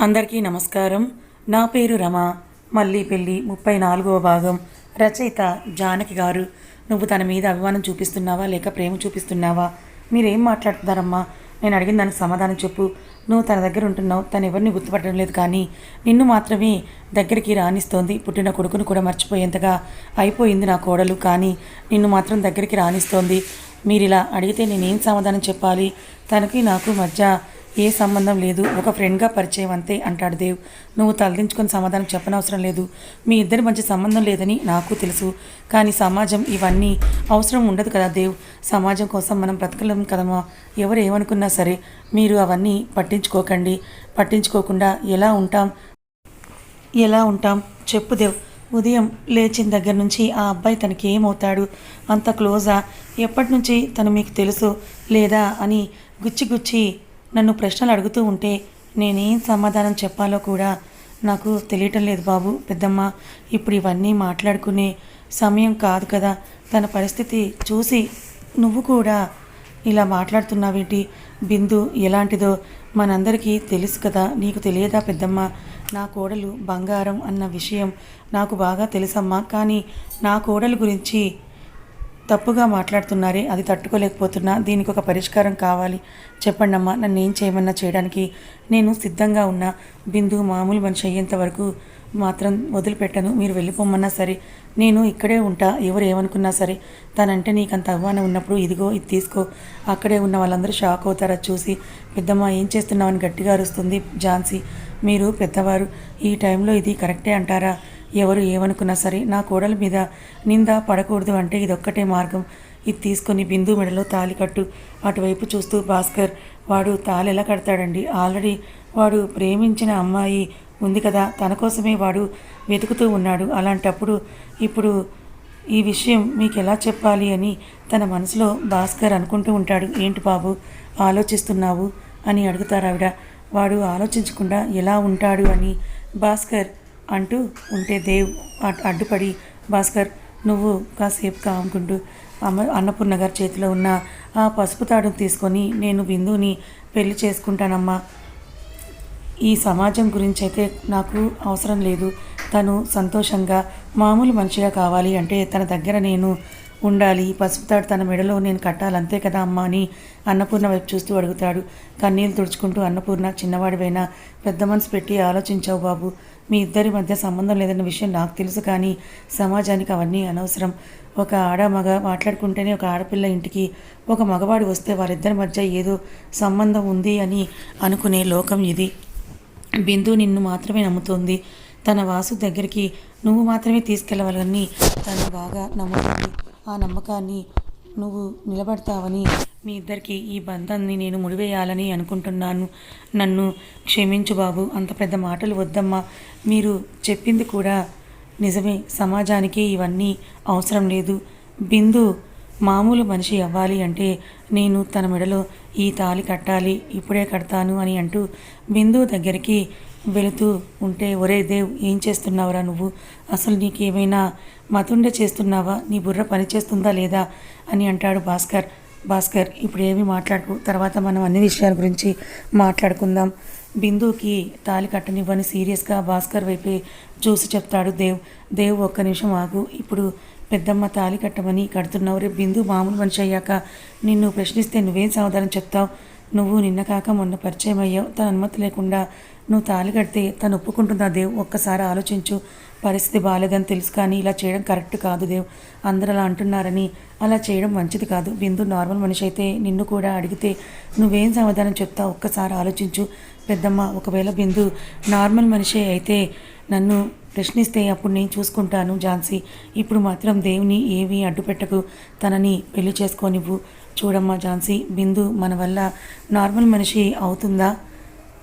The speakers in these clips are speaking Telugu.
అందరికీ నమస్కారం. నా పేరు రమ. మళ్ళీ పెళ్ళి ముప్పై నాలుగవ భాగం. రచయిత జానకి గారు నువ్వు తన మీద అభిమానం చూపిస్తున్నావా? లేక ప్రేమ చూపిస్తున్నావా? మీరేం మాట్లాడుతున్నారమ్మా? నేను అడిగిన దానికి సమాధానం చెప్పు. నువ్వు తన దగ్గర ఉంటున్నావు. తను ఎవరిని గుర్తుపట్టడం లేదు కానీ నిన్ను మాత్రమే దగ్గరికి రాణిస్తోంది. పుట్టిన కొడుకును కూడా మర్చిపోయేంతగా అయిపోయింది నా కోడలు. కానీ నిన్ను మాత్రం దగ్గరికి రాణిస్తోంది. మీరు ఇలా అడిగితే నేనేం సమాధానం చెప్పాలి? తనకి నాకు మధ్య ఏ సంబంధం లేదు. ఒక ఫ్రెండ్గా పరిచయం అంతే అంటాడు దేవ్. నువ్వు తలదించుకొని సమాధానం చెప్పనవసరం లేదు. మీ ఇద్దరి మధ్య సంబంధం లేదని నాకు తెలుసు. కానీ సమాజం ఇవన్నీ అవసరం ఉండదు కదా దేవ్. సమాజం కోసం మనం బ్రతకలేం కదమా ఎవరు ఏమనుకున్నా సరే మీరు అవన్నీ పట్టించుకోకండి. పట్టించుకోకుండా ఎలా ఉంటాం? ఎలా ఉంటాం? చెప్పు దేవ్. ఉదయం లేచిన దగ్గర నుంచి ఆ అబ్బాయి తనకి ఏమవుతాడు అంత క్లోజా? ఎప్పటి నుంచి తను మీకు తెలుసు లేదా అని గుచ్చి గుచ్చి నన్ను ప్రశ్నలు అడుగుతూ ఉంటే నేనేం సమాధానం చెప్పాలో కూడా నాకు తెలియటం లేదు బాబు పెద్దమ్మ. ఇప్పుడు ఇవన్నీ మాట్లాడుకునే సమయం కాదు కదా. తన పరిస్థితి చూసి నువ్వు కూడా ఇలా మాట్లాడుతున్నావేంటి? బిందు ఎలాంటిదో మనందరికీ తెలుసు కదా. నీకు తెలియదా పెద్దమ్మ? నా కోడలు బంగారం అన్న విషయం నాకు బాగా తెలుసమ్మా. కానీ నా కోడలు గురించి తప్పుగా మాట్లాడుతున్నారే అది తట్టుకోలేకపోతున్నా దీనికి ఒక పరిష్కారం కావాలి. చెప్పండి అమ్మా నన్ను ఏం చేయమన్నా చేయడానికి? నేను సిద్ధంగా ఉన్నా. బిందు మామూలు మనిషి అయ్యేంత వరకు మాత్రం వదిలిపెట్టను. మీరు వెళ్ళిపోమన్నా సరే నేను ఇక్కడే ఉంటా. ఎవరు ఏమనుకున్నా సరే తనంటే నీకు అంత అవమానం ఉన్నప్పుడు ఇదిగో ఇది తీసుకో. అక్కడే ఉన్న వాళ్ళందరూ షాక్ అవుతారు అది చూసి పెద్దమ్మ ఏం చేస్తున్నావని గట్టిగా అరుస్తుంది ఝాన్సీ. మీరు పెద్దవారు ఈ టైంలో ఇది కరెక్టే అంటారా? ఎవరు ఏమనుకున్నా సరే నా కోడల మీద నింద పడకూడదు అంటే ఇదొక్కటే మార్గం. ఇది తీసుకొని బిందు మెడలో తాలి కట్టు. అటువైపు చూస్తూ భాస్కర్ వాడు తాళి ఎలా కడతాడండి? ఆల్రెడీ వాడు ప్రేమించిన అమ్మాయి ఉంది కదా తన కోసమే వాడు వెతుకుతూ ఉన్నాడు. అలాంటప్పుడు ఇప్పుడు ఈ విషయం మీకు ఎలా చెప్పాలి అని తన మనసులో భాస్కర్ అనుకుంటూ ఉంటాడు. ఏంటి బాబు ఆలోచిస్తున్నావు? అని అడుగుతారు ఆవిడ వాడు ఆలోచించకుండా ఎలా ఉంటాడు? అని భాస్కర్ అంటూ ఉంటే దేవ్ అడ్డుపడి భాస్కర్ నువ్వు కాసేపు కాముకుంటూ అమ్మ అన్నపూర్ణ గారి చేతిలో ఉన్న ఆ పసుపు తాడును తీసుకొని నేను బిందుని పెళ్ళి చేసుకుంటానమ్మా. ఈ సమాజం గురించి అయితే నాకు అవసరం లేదు. తను సంతోషంగా మామూలు మనిషిగా కావాలి అంటే తన దగ్గర నేను ఉండాలి. పసుపు తాడు తన మెడలో నేను కట్టాలి అంతే కదా అమ్మా అని అన్నపూర్ణ వైపు చూస్తూ అడుగుతాడు. కన్నీళ్ళు తుడుచుకుంటూ అన్నపూర్ణ చిన్నవాడివైనా పెద్ద మనసు పెట్టి ఆలోచించావు బాబు. మీ ఇద్దరి మధ్య సంబంధం లేదన్న విషయం నాకు తెలుసు కానీ సమాజానికి అవన్నీ అనవసరం. ఒక ఆడ మగ మాట్లాడుకుంటేనే ఒక ఆడపిల్ల ఇంటికి ఒక మగవాడు వస్తే వారిద్దరి మధ్య ఏదో సంబంధం ఉంది అని అనుకునే లోకం ఇది. బిందు నిన్ను మాత్రమే నమ్ముతోంది. తన వాసు దగ్గరికి నువ్వు మాత్రమే తీసుకెళ్ళవాలని తను బాగా నమ్ముతుంది. ఆ నమ్మకాన్ని నువ్వు నిలబడతావని మీ ఇద్దరికి ఈ బంధాన్ని నేను ముడివేయాలని అనుకుంటున్నాను. నన్ను క్షమించు బాబు అంత పెద్ద మాటలు వద్దమ్మా. మీరు చెప్పింది కూడా నిజమే. సమాజానికి ఇవన్నీ అవసరం లేదు. బిందు మామూలు మనిషి అవ్వాలి అంటే నేను తన మెడలో ఈ తాళి కట్టాలి ఇప్పుడే కడతాను అని అంటూ బిందు దగ్గరికి వెళుతూ ఉంటే ఒరే దేవ్ ఏం చేస్తున్నావురా నువ్వు? అసలు నీకేమైనా మతుండే చేస్తున్నావా? నీ బుర్ర పనిచేస్తుందా లేదా? అని అంటాడు భాస్కర్. భాస్కర్ ఇప్పుడు ఏమీ మాట్లాడుకు తర్వాత మనం అన్ని విషయాల గురించి మాట్లాడుకుందాం. బిందుకి తాలి కట్టనివ్వని సీరియస్గా భాస్కర్ వైపే చూసి చెప్తాడు దేవ్. దేవ్ ఒక్క నిమిషం ఆగు. ఇప్పుడు పెద్దమ్మ తాలి కట్టమని కడుతున్నావు రేపు బిందు మామూలు మనిషి అయ్యాక నిన్ను ప్రశ్నిస్తే నువ్వేం సమాధానం చెప్తావు? నువ్వు నిన్న కాక మొన్న పరిచయం అయ్యావు. తన అనుమతి లేకుండా నువ్వు తాలి కడితే తను ఒప్పుకుంటుందా దేవ్? ఒక్కసారి ఆలోచించు. పరిస్థితి బాగాలేదని తెలుసు కానీ ఇలా చేయడం కరెక్ట్ కాదు దేవ్. అందరు అలా అంటున్నారని అలా చేయడం మంచిది కాదు. బిందు నార్మల్ మనిషి అయితే నిన్ను కూడా అడిగితే నువ్వేం సమాధానం చెప్తావు ఒక్కసారి ఆలోచించు. పెద్దమ్మ ఒకవేళ బిందు నార్మల్ మనిషి అయితే నన్ను ప్రశ్నిస్తే అప్పుడు నేను చూసుకుంటాను ఝాన్సీ. ఇప్పుడు మాత్రం దేవుని ఏమీ అడ్డుపెట్టకు. తనని పెళ్ళి చేసుకోనివ్వు. చూడమ్మా ఝాన్సీ బిందు మన వల్ల నార్మల్ మనిషి అవుతుందా?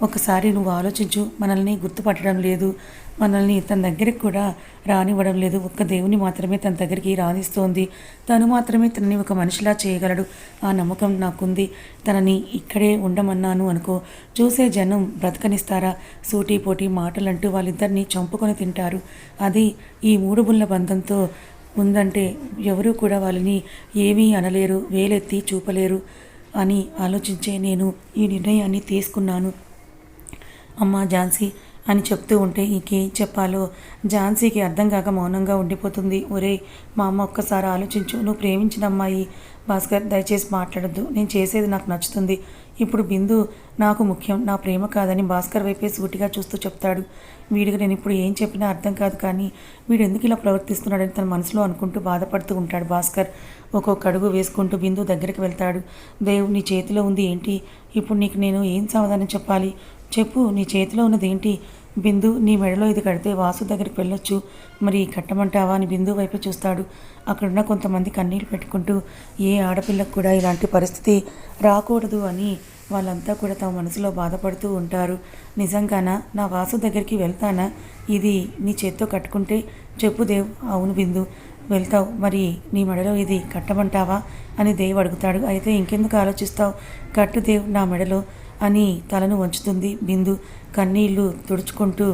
ఒకసారి నువ్వు ఆలోచించు మనల్ని గుర్తుపట్టడం లేదు. మనల్ని తన దగ్గరికి కూడా రానివ్వడం లేదు. ఒక్క దేవుని మాత్రమే తన దగ్గరికి రానిస్తోంది తను మాత్రమే తనని ఒక మనిషిలా చేయగలడు. ఆ నమ్మకం నాకుంది. తనని ఇక్కడే ఉండమన్నాను అనుకో చూసే జనం బ్రతకనిస్తారా? సూటి పోటీ మాటలంటూ వాళ్ళిద్దరిని చంపుకొని తింటారు. అది ఈ మూడు బుల్ల బంధంతో ఉందంటే ఎవరూ కూడా వాళ్ళని ఏమీ అనలేరు వేలెత్తి చూపలేరు అని ఆలోచించే నేను ఈ నిర్ణయాన్ని తీసుకున్నాను. అమ్మా ఝాన్సీ అని చెప్తూ ఉంటే ఇంకేం చెప్పాలో? ఝాన్సీకి అర్థం కాక మౌనంగా ఉండిపోతుంది. ఒరే మా అమ్మ ఒక్కసారి ఆలోచించు. నువ్వు ప్రేమించిన అమ్మాయి. భాస్కర్ దయచేసి మాట్లాడద్దు. నేను చేసేది నాకు నచ్చుతుంది. ఇప్పుడు బిందు నాకు ముఖ్యం. నా ప్రేమ కాదని భాస్కర్ వైపే సూటిగా చూస్తూ చెప్తాడు. వీడికి నేను ఇప్పుడు ఏం చెప్పినా అర్థం కాదు కానీ వీడు ఎందుకు ఇలా ప్రవర్తిస్తున్నాడని తన మనసులో అనుకుంటూ బాధపడుతూ ఉంటాడు భాస్కర్. ఒక్కొక్క అడుగు వేసుకుంటూ బిందు దగ్గరికి వెళ్తాడు. దేవు నీ చేతిలో ఉంది ఏంటి? ఇప్పుడు నీకు నేను ఏం సమాధానం చెప్పాలి? చెప్పు నీ చేతిలో ఉన్నదేంటి బిందు నీ మెడలో ఇది కడితే వాసు దగ్గరికి వెళ్ళొచ్చు. మరి కట్టమంటావా అని బిందు వైపు చూస్తాడు. అక్కడున్న కొంతమంది కన్నీళ్ళు పెట్టుకుంటూ ఏ ఆడపిల్లకు కూడా ఇలాంటి పరిస్థితి రాకూడదు అని వాళ్ళంతా కూడా తమ మనసులో బాధపడుతూ ఉంటారు. నిజంగానా? నా వాసు దగ్గరికి వెళ్తానా? ఇది నీ చేత్తో కట్టుకుంటే చెప్పు దేవ్. అవును బిందు వెళ్తావు. మరి నీ మెడలో ఇది కట్టమంటావా? అని దేవ్ అడుగుతాడు. అయితే ఇంకెందుకు ఆలోచిస్తావు? కట్టు దేవ్ నా మెడలో. అని తలను వంచుతుంది బిందు. కన్నీళ్ళు తుడుచుకుంటూ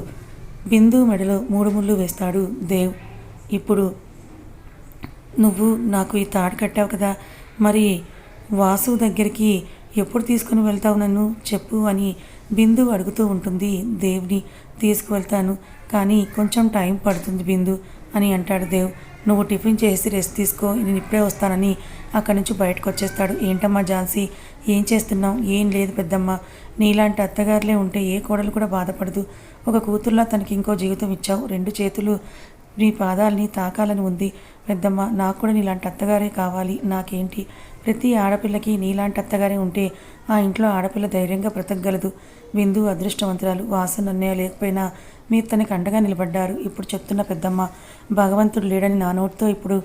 బిందు మెడలో మూడు ముళ్ళు వేస్తాడు దేవ్. ఇప్పుడు నువ్వు నాకు ఈ తాడు కట్టావు కదా మరి వాసు దగ్గరికి ఎప్పుడు తీసుకుని వెళ్తావు నన్ను చెప్పు అని బిందు అడుగుతూ ఉంటుంది దేవ్ని. తీసుకువెళ్తాను కానీ కొంచెం టైం పడుతుంది బిందు అని అంటాడు దేవ్. నువ్వు టిఫిన్ చేసి రెస్ట్ తీసుకో నేను ఇప్పుడే వస్తానని అక్కడి నుంచి బయటకు వచ్చేస్తాడు. ఏంటమ్మా ఝాన్సీ ఏం చేస్తున్నావు? ఏం లేదు పెద్దమ్మ. నీలాంటి అత్తగారులే ఉంటే ఏ కోడలు కూడా బాధపడదు. ఒక కూతుర్లా తనకి ఇంకో జీవితం ఇచ్చావు. రెండు చేతులు నీ పాదాలని తాకాలని ఉంది. పెద్దమ్మ నాకు కూడా నీలాంటి అత్తగారే కావాలి. నాకేంటి? ప్రతి ఆడపిల్లకి నీలాంటి అత్తగారే ఉంటే ఆ ఇంట్లో ఆడపిల్ల ధైర్యంగా బ్రతకగలదు. బిందు అదృష్టవంతురాలు. వాసన నిర్ణయం లేకపోయినా మీరు తనకి అండగా నిలబడ్డారు. ఇప్పుడు చెప్తున్న పెద్దమ్మ భగవంతుడు లేడని నా నోటితో ఇప్పుడు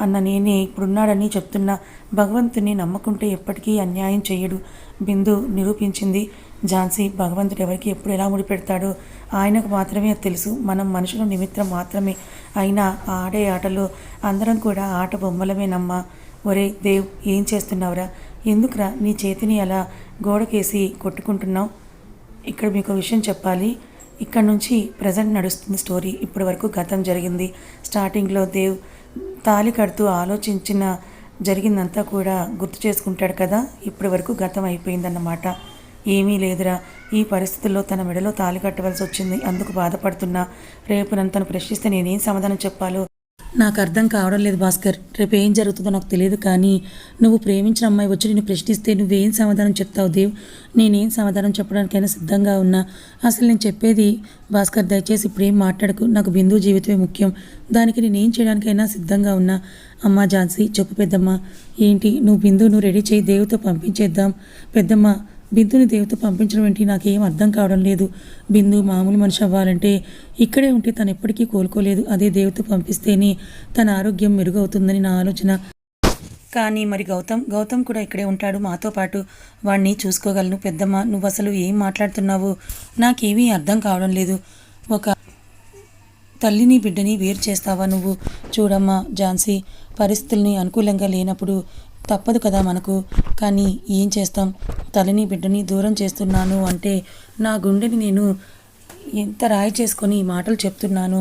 అన్న నేనే ఇప్పుడున్నాడని చెప్తున్నా భగవంతుని నమ్మకుంటే ఎప్పటికీ అన్యాయం చెయ్యడు. బిందు నిరూపించింది. ఝాన్సీ భగవంతుడు ఎవరికి ఎప్పుడు ఎలా ముడిపెడతాడో ఆయనకు మాత్రమే తెలుసు. మనం మనుషుల నిమిత్తం మాత్రమే. అయినా ఆ ఆడే ఆటలో అందరం కూడా ఆట బొమ్మలమేనమ్మా ఒరే దేవ్ ఏం చేస్తున్నావురా? ఎందుకురా నీ చేతిని అలా గోడకేసి కొట్టుకుంటున్నావు? ఇక్కడ మీకు విషయం చెప్పాలి. ఇక్కడ నుంచి ప్రజెంట్ నడుస్తుంది స్టోరీ ఇప్పటి వరకు గతం జరిగింది. స్టార్టింగ్లో దేవ్ తాలి కడుతూ ఆలోచించిన జరిగిందంతా కూడా గుర్తు చేసుకుంటాడు కదా. ఇప్పటి వరకు గతం అయిపోయిందన్నమాట. ఏమీ లేదురా. ఈ పరిస్థితుల్లో తన మెడలో తాలి కట్టవలసి వచ్చింది. అందుకు బాధపడుతున్నా. రేపు నన్ను తను ప్రశ్నిస్తే నేనేం సమాధానం చెప్పాలో నాకు అర్థం కావడం లేదు భాస్కర్. రేపు ఏం జరుగుతుందో నాకు తెలియదు కానీ నువ్వు ప్రేమించిన అమ్మాయి వచ్చి నేను ప్రశ్నిస్తే నువ్వేం సమాధానం చెప్తావు దేవ్? నేనేం సమాధానం చెప్పడానికైనా సిద్ధంగా ఉన్నా? అసలు నేను చెప్పేది భాస్కర్ దయచేసి ఇప్పుడేం మాట్లాడకు. నాకు బిందు జీవితమే ముఖ్యం. దానికి నేనేం చేయడానికైనా సిద్ధంగా ఉన్నా. అమ్మా ఝాన్సీ చెప్పు పెద్దమ్మ. ఏంటి? నువ్వు బిందు నువ్వు రెడీ చేయి దేవుతో పంపించేద్దాం. పెద్దమ్మ బిందుని దేవత పంపించడం ఏంటి? నాకేం అర్థం కావడం లేదు. బిందు మామూలు మనిషి అవ్వాలంటే ఇక్కడే ఉంటే తను ఎప్పటికీ కోలుకోలేదు. అదే దేవత పంపిస్తేనే తన ఆరోగ్యం మెరుగవుతుందని నా ఆలోచన. కానీ మరి గౌతమ్ గౌతమ్ కూడా ఇక్కడే ఉంటాడు. మాతో పాటు వాడిని చూసుకోగలను. పెద్దమ్మ నువ్వు అసలు ఏం మాట్లాడుతున్నావు? నాకేమీ అర్థం కావడం లేదు. ఒక తల్లిని బిడ్డని వేరు చేస్తావా నువ్వు? చూడమ్మా ఝాన్సీ పరిస్థితుల్ని అనుకూలంగా లేనప్పుడు తప్పదు కదా మనకు. కానీ ఏం చేస్తాం? తల్లిని బిడ్డని దూరం చేస్తున్నాను అంటే నా గుండెని నేను ఎంత రాయి చేసుకొని ఈ మాటలు చెప్తున్నాను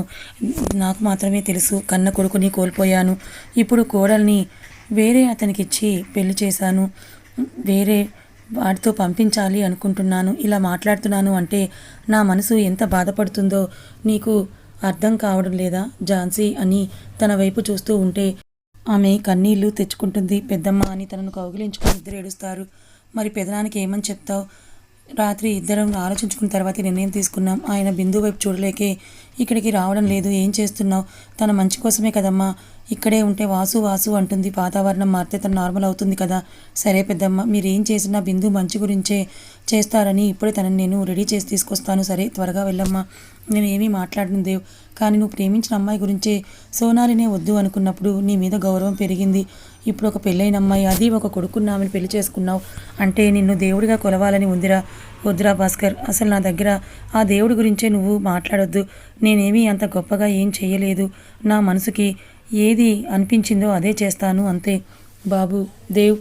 నాకు మాత్రమే తెలుసు కన్న కొడుకుని కోల్పోయాను. ఇప్పుడు కోడల్ని వేరే అతనికి ఇచ్చి పెళ్ళి చేశాను వేరే వాటితో పంపించాలి అనుకుంటున్నాను. ఇలా మాట్లాడుతున్నాను అంటే నా మనసు ఎంత బాధపడుతుందో నీకు అర్థం కావడం లేదా ఝాన్సీ అని తన వైపు చూస్తూ ఉంటే ఆమె కన్నీళ్ళు తెచ్చుకుంటుంది. పెద్దమ్మ అని తనను కౌగిలించుకొని ఇద్దరు ఏడుస్తారు. మరి పెదనానికి ఏమని చెప్తావు? రాత్రి ఇద్దరం ఆలోచించుకున్న తర్వాత నిర్ణయం తీసుకున్నాం. ఆయన బిందు వైపు చూడలేకే ఇక్కడికి రావడం లేదు. ఏం చేస్తున్నావు? తన మంచి కోసమే కదమ్మా. ఇక్కడే ఉంటే వాసు వాసు అంటుంది. వాతావరణం మారితే తను నార్మల్ అవుతుంది కదా? సరే పెద్దమ్మ మీరు ఏం చేసినా బిందు మంచి గురించే చేస్తారని ఇప్పుడే తనని నేను రెడీ చేసి తీసుకొస్తాను. సరే త్వరగా వెళ్ళమ్మా. నేను ఏమీ మాట్లాడను దేవ్. కానీ నువ్వు ప్రేమించిన అమ్మాయి గురించే సోనాలినే వద్దు అనుకున్నప్పుడు నీ మీద గౌరవం పెరిగింది. ఇప్పుడు ఒక పెళ్ళైన అమ్మాయి అది ఒక కొడుకున్న పెళ్ళి చేసుకున్నావు అంటే నిన్ను దేవుడిగా కొలవాలని ఉందిరా. వద్దురా భాస్కర్ అసలు నా దగ్గర ఆ దేవుడి గురించే నువ్వు మాట్లాడొద్దు. నేనేమీ అంత గొప్పగా ఏం చేయలేదు. నా మనసుకి ఏది అనిపించిందో అదే చేస్తాను అంతే. బాబు దేవ్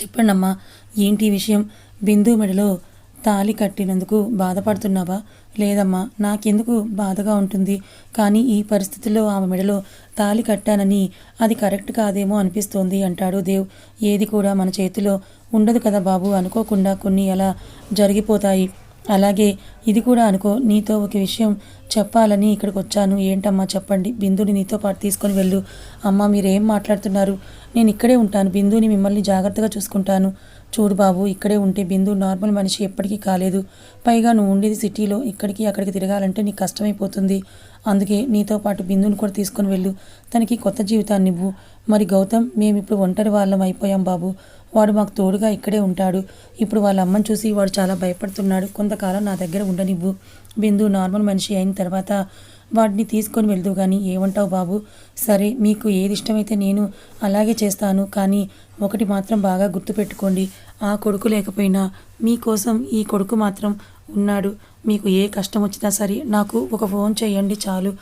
చెప్పండమ్మా ఏంటి విషయం? బిందు మెడలో తాళి కట్టినందుకు బాధపడుతున్నావా? లేదమ్మా నాకెందుకు బాధగా ఉంటుంది? కానీ ఈ పరిస్థితుల్లో ఆమె మెడలో తాళి కట్టానని అది కరెక్ట్ కాదేమో అనిపిస్తోంది అంటాడు దేవ్. ఏది కూడా మన చేతిలో ఉండదు కదా బాబు అనుకోకుండా కొన్ని అలా జరిగిపోతాయి. అలాగే ఇది కూడా అనుకో నీతో ఒక విషయం చెప్పాలని ఇక్కడికి వచ్చాను. ఏంటమ్మా చెప్పండి? బిందుని నీతో పాటు తీసుకొని వెళ్ళు. అమ్మ మీరేం మాట్లాడుతున్నారు? నేను ఇక్కడే ఉంటాను. బిందుని మిమ్మల్ని జాగ్రత్తగా చూసుకుంటాను. చూడు బాబు ఇక్కడే ఉంటే బిందు నార్మల్ మనిషి ఎప్పటికీ కాలేదు. పైగా నువ్వు ఉండేది సిటీలో. ఇక్కడికి అక్కడికి తిరగాలంటే నీకు కష్టమైపోతుంది. అందుకే నీతో పాటు బిందుని కూడా తీసుకొని వెళ్ళు. తనకి కొత్త జీవితాన్ని ఇవ్వు. మరి గౌతమ్ మేము ఇప్పుడు ఒంటరి వాళ్ళం అయిపోయాం బాబు. వాడు మాకు తోడుగా ఇక్కడే ఉంటాడు. ఇప్పుడు వాళ్ళ అమ్మని చూసి వాడు చాలా భయపడుతున్నాడు. కొంతకాలం నా దగ్గర ఉండనివ్వు. బిందు నార్మల్ మనిషి అయిన తర్వాత వాడిని తీసుకొని వెళ్దు కానీ ఏమంటావు బాబు? సరే మీకు ఏది ఇష్టమైతే నేను అలాగే చేస్తాను. కానీ ఒకటి మాత్రం బాగా గుర్తుపెట్టుకోండి. ఆ కొడుకు లేకపోయినా మీకోసం ఈ కొడుకు మాత్రం ఉన్నాడు. మీకు ఏ కష్టం వచ్చినా సరే నాకు ఒక ఫోన్ చేయండి చాలు.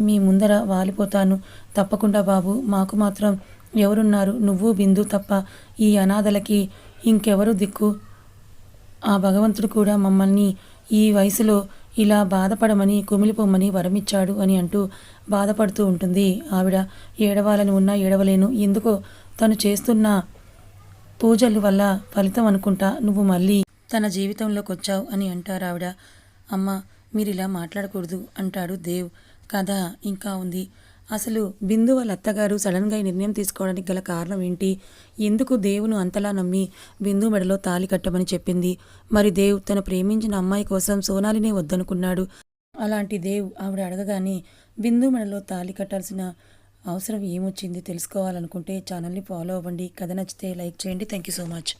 మీ ముందర వాలిపోతాను. తప్పకుండా బాబు మాకు మాత్రం ఎవరున్నారు? నువ్వు బిందు తప్ప ఈ అనాథలకి ఇంకెవరు దిక్కు? ఆ భగవంతుడు కూడా మమ్మల్ని ఈ వయసులో ఇలా బాధపడమని కుమిలిపోమని వరమిచ్చాడు అని అంటూ బాధపడుతూ ఉంటుంది. ఆవిడ ఏడవాలని ఉన్నా ఏడవలేను. ఎందుకో తను చేస్తున్న పూజలు వల్ల ఫలితం అనుకుంటా నువ్వు మళ్ళీ తన జీవితంలోకి వచ్చావు అని అంటారు ఆవిడ. అమ్మ మీరు ఇలా మాట్లాడకూడదు అంటాడు దేవ్. కథ ఇంకా ఉంది. అసలు బిందు వాళ్ళ అత్తగారు సడన్గా ఈ నిర్ణయం తీసుకోవడానికి గల కారణం ఏంటి? ఎందుకు దేవును అంతలా నమ్మి బిందు మెడలో తాలి కట్టమని చెప్పింది? మరి దేవ్ తను ప్రేమించిన అమ్మాయి కోసం సోనాలినే వద్దనుకున్నాడు. అలాంటి దేవ్ ఆవిడ అడగగానే బిందు మెడలో తాలి కట్టాల్సిన అవసరం ఏమొచ్చింది తెలుసుకోవాలనుకుంటే ఛానల్ని ఫాలో అవ్వండి. కథ నచ్చితే లైక్ చేయండి. Thank you so much.